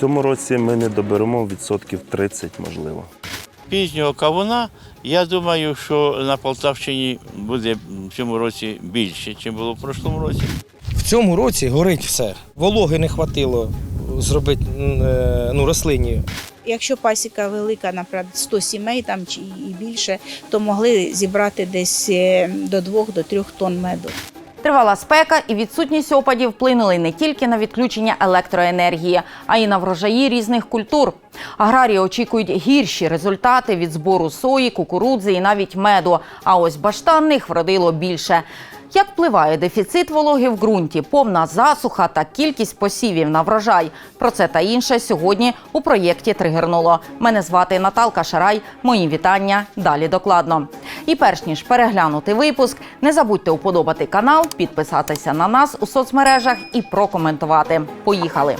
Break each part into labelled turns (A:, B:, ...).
A: Цьому році ми не доберемо відсотків 30, можливо.
B: Пізнього кавуна, я думаю, що на Полтавщині буде в цьому році більше, ніж було в прошлому році.
C: В цьому році горить все. Вологи не хватило зробити е, ну, рослині.
D: Якщо пасіка велика, наприклад, 100 сімей там чи і більше, то могли зібрати десь е, до 2-3 тонн меду.
E: Тривала спека і відсутність опадів вплинули не тільки на відключення електроенергії, а й на врожаї різних культур. Аграрії очікують гірші результати від збору сої, кукурудзи і навіть меду. А ось баштанних вродило більше. Як впливає дефіцит вологи в ґрунті, повна засуха та кількість посівів на врожай? Про це та інше сьогодні у проєкті Тригернуло. Мене звати Наталка Шарай. Мої вітання. Далі докладно. І перш ніж переглянути випуск, не забудьте уподобати канал, підписатися на нас у соцмережах і прокоментувати. Поїхали!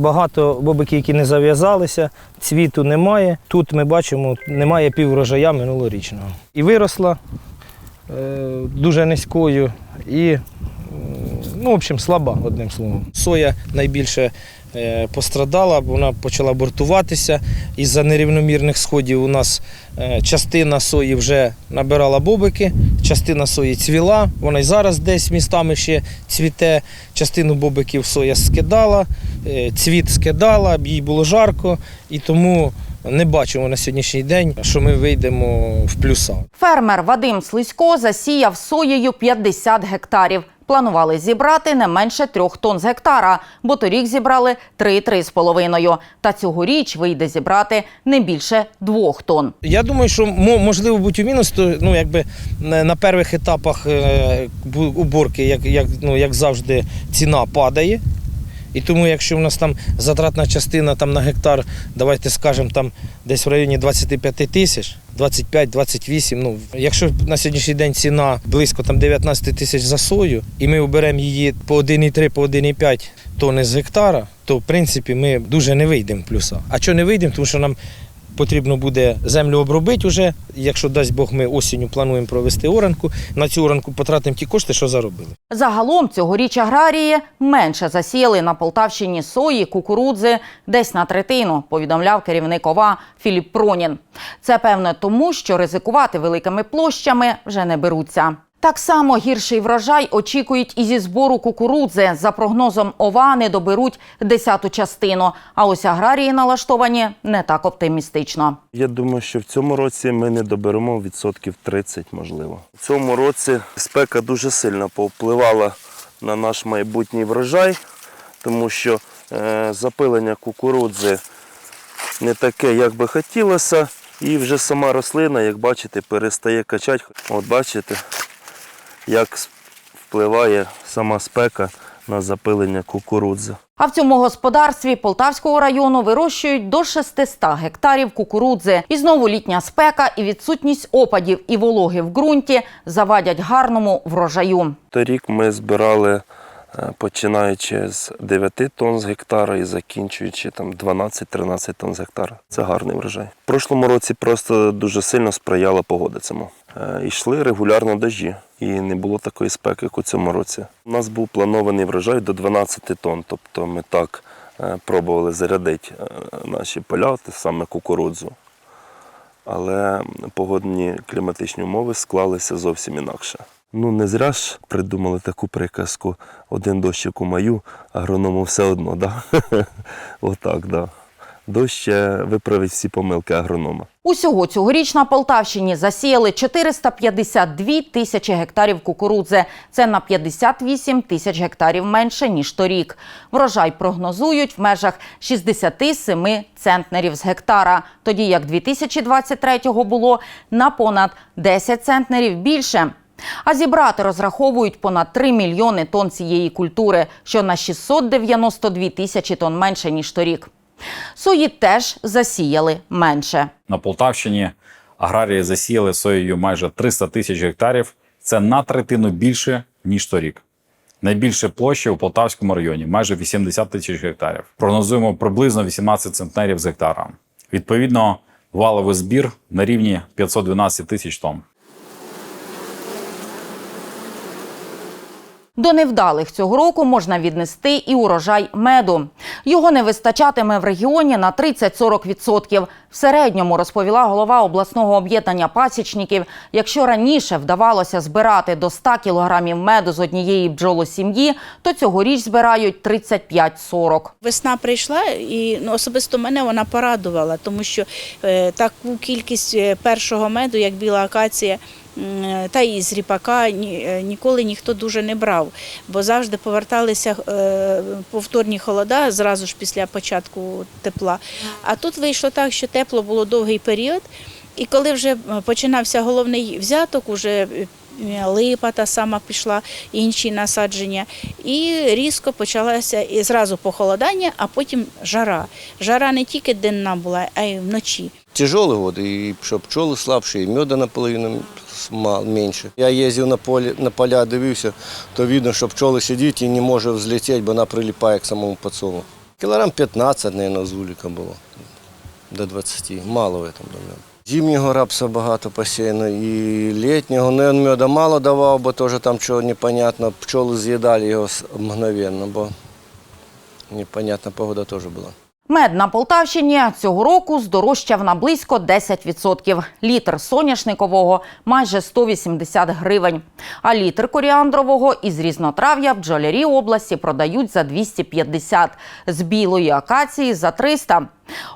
C: Багато бобиків, які не зав'язалися, цвіту немає. Тут ми бачимо, немає півврожая минулорічного. І виросла е, дуже низькою і, м, ну, в общем, слаба, одним словом. Соя найбільше е, пострадала, вона почала бортуватися. Із-за нерівномірних сходів у нас е, частина сої вже набирала бобики, частина сої цвіла, вона й зараз десь містами ще цвіте. Частину бобиків соя скидала, е, цвіт скидала, їй було жарко, і тому не бачимо на сьогоднішній день, що ми вийдемо в плюса.
E: Фермер Вадим Слизько засіяв соєю 50 гектарів. Планували зібрати не менше трьох тонн з гектара, бо торік зібрали 3-3,5. Та цьогоріч вийде зібрати не більше двох тонн.
C: Я думаю, що можливо бути у мінус, то ну якби на на перших етапах е, уборки, як, як, ну, як завжди, ціна падає. І тому, якщо в нас там затратна частина там, на гектар, давайте скажемо, там десь в районі 25 тисяч, 25-28, ну, якщо на сьогоднішній день ціна близько там, 19 тисяч за сою, і ми оберемо її по 1,3, по 1,5 тонни з гектара, то в принципі ми дуже не вийдемо плюса. А чого не вийдемо? Тому що нам потрібно буде землю обробити вже. Якщо дасть Бог, ми осінню плануємо провести оранку. На цю оранку потратимо ті кошти, що заробили.
E: Загалом цьогоріч аграрії менше засіяли на Полтавщині сої, кукурудзи десь на третину, повідомляв керівник ОВА Філіп Пронін. Це певне тому, що ризикувати великими площами вже не беруться. Так само гірший врожай очікують і зі збору кукурудзи. За прогнозом ОВА не доберуть десяту частину. А ось аграрії налаштовані не так оптимістично.
A: Я думаю, що в цьому році ми не доберемо відсотків 30, можливо. В цьому році спека дуже сильно повпливала на наш майбутній врожай, тому що е, запилення кукурудзи не таке, як би хотілося. І вже сама рослина, як бачите, перестає качати. От бачите, як впливає сама спека на запилення кукурудзи.
E: А в цьому господарстві Полтавського району вирощують до 600 гектарів кукурудзи. І знову літня спека і відсутність опадів і вологи в ґрунті завадять гарному врожаю.
A: Торік ми збирали починаючи з 9 тонн з гектара і закінчуючи там 12-13 тонн з гектара. Це гарний врожай. В прошлому році просто дуже сильно сприяла погода цьому. Е, Йшли регулярно дощі, і не було такої спеки, як у цьому році. У нас був планований врожай до 12 тонн, тобто ми так е, пробували зарядити е, наші поля, саме кукурудзу. Але погодні кліматичні умови склалися зовсім інакше. Ну, не зря ж придумали таку приказку один дощик у маю, агроному все одно, да? Отак, да. Дощ виправить всі помилки агронома.
E: Усього цьогоріч на Полтавщині засіяли 452 тисячі гектарів кукурудзи. Це на 58 тисяч гектарів менше ніж торік. Врожай прогнозують в межах 67 центнерів з гектара, тоді як 2023-го було на понад 10 центнерів більше. А зібрати розраховують понад 3 мільйони тонн цієї культури, що на 692 тисячі тонн менше ніж торік. Сої теж засіяли менше.
F: На Полтавщині аграрії засіяли соєю майже 300 тисяч гектарів. Це на третину більше, ніж торік. Найбільше площі у Полтавському районі майже 80 тисяч гектарів. Прогнозуємо приблизно 18 центнерів з гектара. Відповідно, валовий збір на рівні 512 тисяч тонн.
E: До невдалих цього року можна віднести і урожай меду. Його не вистачатиме в регіоні на 30-40%. В середньому розповіла голова обласного об'єднання пасічників. Якщо раніше вдавалося збирати до 100 кілограмів меду з однієї бджолосім'ї, то цьогоріч збирають 35-40.
D: Весна прийшла, і ну, особисто мене вона порадувала, тому що е, таку кількість е, першого меду, як біла акація, та і з ріпака е, ніколи ніхто дуже не брав, бо завжди поверталися е, повторні холода зразу ж після початку тепла. А тут вийшло так, що тепло було довгий період, і коли вже е, починався головний взяток, уже е, липа та сама пішла, інші насадження. І різко почалося і зразу похолодання, а потім жара. Жара не тільки денна була, а й вночі.
G: Тяжелый год, и что пчелы слабшие, и меда наполовину с- мал- меньше. Я ездил на, поле, на поля, дивився, то видно, що пчоли сидить і не може взлетіти, бо вона прилипає к самому подсолу. Кілограм 15, мабуть, з вулика було, до 20, мало в этом до меду. Зимнього рапса багато посіяно і літнього. Ну, він меда мало давав, бо теж там чого непонятно. Пчоли з'їдали його с- мгновенно, бо непонятна погода теж була.
E: Мед на Полтавщині цього року здорожчав на близько 10%. Літр соняшникового майже 180 гривень. А літр коріандрового із різнотрав'я в бджолярі області продають за 250, з білої акації за 300.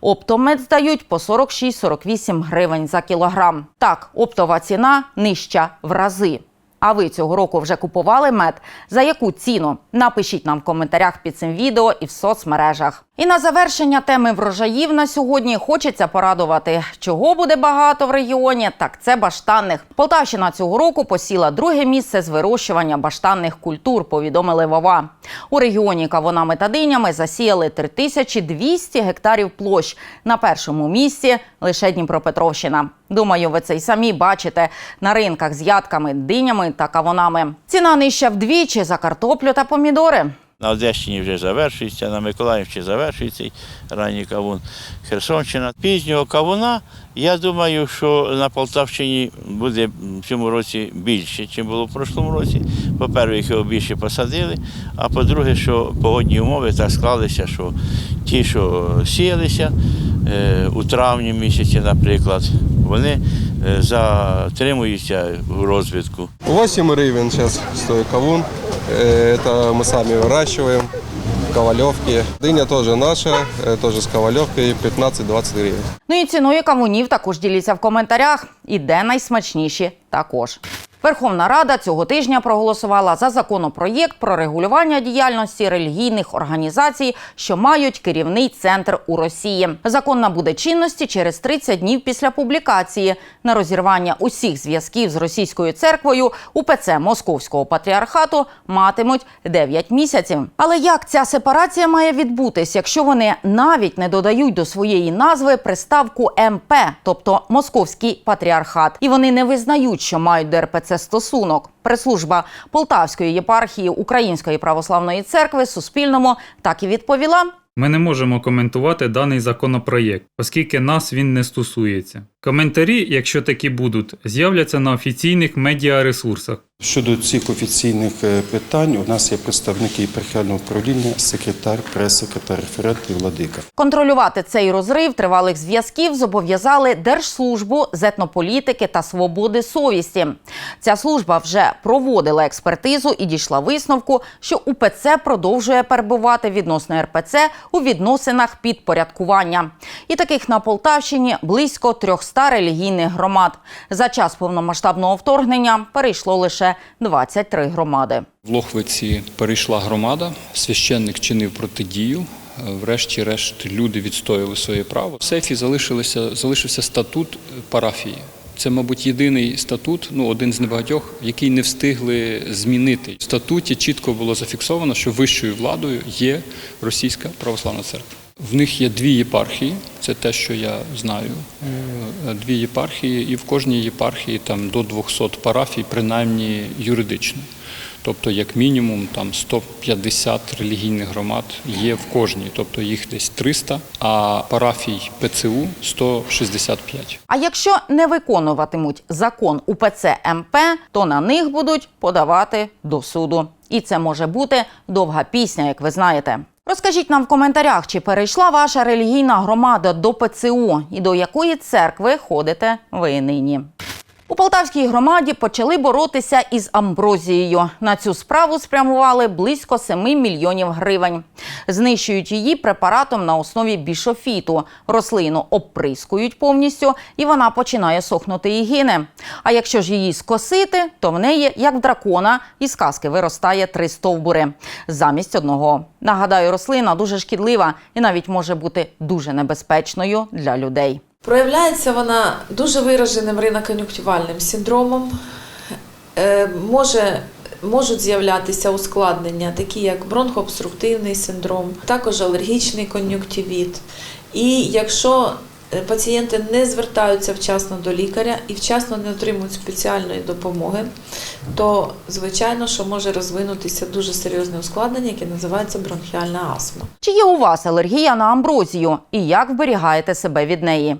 E: Оптомед здають по 46-48 гривень за кілограм. Так, оптова ціна нижча в рази. А ви цього року вже купували мед? За яку ціну? Напишіть нам в коментарях під цим відео і в соцмережах. І на завершення теми врожаїв на сьогодні хочеться порадувати, чого буде багато в регіоні. Так це баштанних. Полтавщина цього року посіла друге місце з вирощування баштанних культур. Повідомили Вова. У регіоні кавунами та динями засіяли 3200 гектарів площ. На першому місці лише Дніпропетровщина. Думаю, ви це й самі бачите на ринках з ядками, динями та кавунами. Ціна нижча вдвічі за картоплю та помідори.
B: На Одещині вже завершується, на Миколаївщині завершується ранній кавун. Херсонщина. Пізнього кавуна, я думаю, що на Полтавщині буде в цьому році більше, ніж було в прошлому році. По-перше, його більше посадили, а по-друге, що погодні умови так склалися, що ті, що сіялися е, у травні місяці, наприклад, вони е, затримуються у розвитку.
H: 8 гривен сейчас стоит кавун. Э, Это мы сами выращиваем. Ковалевки. Дыня тоже наша, э, тоже с ковалевкой 15-20 гривен.
E: Ну і ціною кавунів також діліться в коментарях. І де найсмачніші також. Верховна Рада цього тижня проголосувала за законопроєкт про регулювання діяльності релігійних організацій, що мають керівний центр у Росії. Закон набуде чинності через 30 днів після публікації. На розірвання усіх зв'язків з російською церквою УПЦ Московського патріархату матимуть 9 місяців. Але як ця сепарація має відбутись, якщо вони навіть не додають до своєї назви приставку МП, тобто Московський патріархат, і вони не визнають, що мають до РПЦ стосунок. Прес-служба Полтавської єпархії Української православної церкви Суспільному так і відповіла.
I: Ми не можемо коментувати даний законопроєкт, оскільки нас він не стосується. Коментарі, якщо такі будуть, з'являться на офіційних медіаресурсах.
J: Щодо цих офіційних е, питань, у нас є представники єпархіального управління, секретар, прес-секретар, референт і владика.
E: Контролювати цей розрив тривалих зв'язків зобов'язали Держслужбу з етнополітики та свободи совісті. Ця служба вже проводила експертизу і дійшла висновку, що УПЦ продовжує перебувати відносно РПЦ у відносинах підпорядкування. І таких на Полтавщині близько 300 релігійних громад. За час повномасштабного вторгнення перейшло лише 23 громади.
K: В Лохвиці перейшла громада, священник чинив протидію. Врешті-решт люди відстояли своє право. В сейфі залишилося, залишився статут парафії. Це, мабуть, єдиний статут, ну один з небагатьох, який не встигли змінити. В статуті чітко було зафіксовано, що вищою владою є Російська православна церква. В них є дві єпархії, це те, що я знаю. Е, Дві єпархії, і в кожній єпархії там до 200 парафій, принаймні юридично. Тобто, як мінімум, там 150 релігійних громад є в кожній, тобто їх десь 300, а парафій ПЦУ 165.
E: А якщо не виконуватимуть закон УПЦ МП, то на них будуть подавати до суду. І це може бути довга пісня, як ви знаєте. Розкажіть нам в коментарях, чи перейшла ваша релігійна громада до ПЦУ і до якої церкви ходите ви нині. У Полтавській громаді почали боротися із амброзією. На цю справу спрямували близько 7 мільйонів гривень. Знищують її препаратом на основі бішофіту. Рослину обприскують повністю, і вона починає сохнути і гине. А якщо ж її скосити, то в неї, як в дракона, із казки виростає три стовбури замість одного. Нагадаю, рослина дуже шкідлива і навіть може бути дуже небезпечною для людей.
L: Проявляється вона дуже вираженим ринокон'юнктивальним синдромом. Е, Може, можуть з'являтися ускладнення, такі як бронхообструктивний синдром, також алергічний кон'юктивіт. І якщо пацієнти не звертаються вчасно до лікаря і вчасно не отримують спеціальної допомоги, то звичайно, що може розвинутися дуже серйозне ускладнення, яке називається бронхіальна астма.
E: Чи є у вас алергія на амброзію і як вберігаєте себе від неї?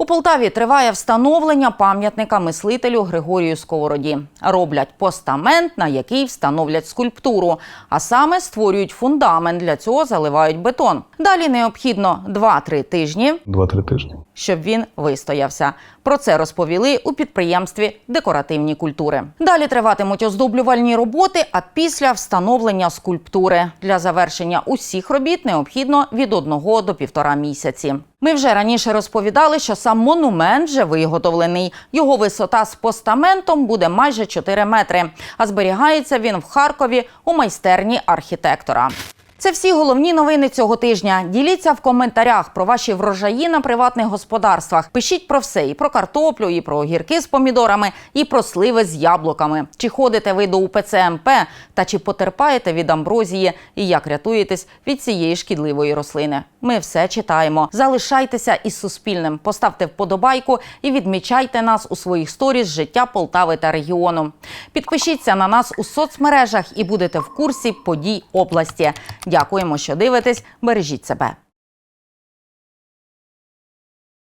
E: У Полтаві триває встановлення пам'ятника мислителю Григорію Сковороді. Роблять постамент, на який встановлять скульптуру, а саме створюють фундамент. Для цього заливають бетон. Далі необхідно 2-3 тижні,
M: Два-три тижні.
E: щоб він вистоявся. Про це розповіли у підприємстві декоративні культури. Далі триватимуть оздоблювальні роботи, а після встановлення скульптури для завершення усіх робіт необхідно від одного до півтора місяці. Ми вже раніше розповідали, що сам монумент вже виготовлений. Його висота з постаментом буде майже 4 метри. А зберігається він в Харкові у майстерні архітектора. Це всі головні новини цього тижня. Діліться в коментарях про ваші врожаї на приватних господарствах. Пишіть про все: і про картоплю, і про огірки з помідорами, і про сливи з яблуками. Чи ходите ви до УПЦ МП та чи потерпаєте від амброзії, і як рятуєтесь від цієї шкідливої рослини? Ми все читаємо. Залишайтеся із Суспільним, поставте вподобайку і відмічайте нас у своїх сторіс життя Полтави та регіону. Підпишіться на нас у соцмережах і будете в курсі подій області. Дякуємо, що дивитесь. Бережіть себе.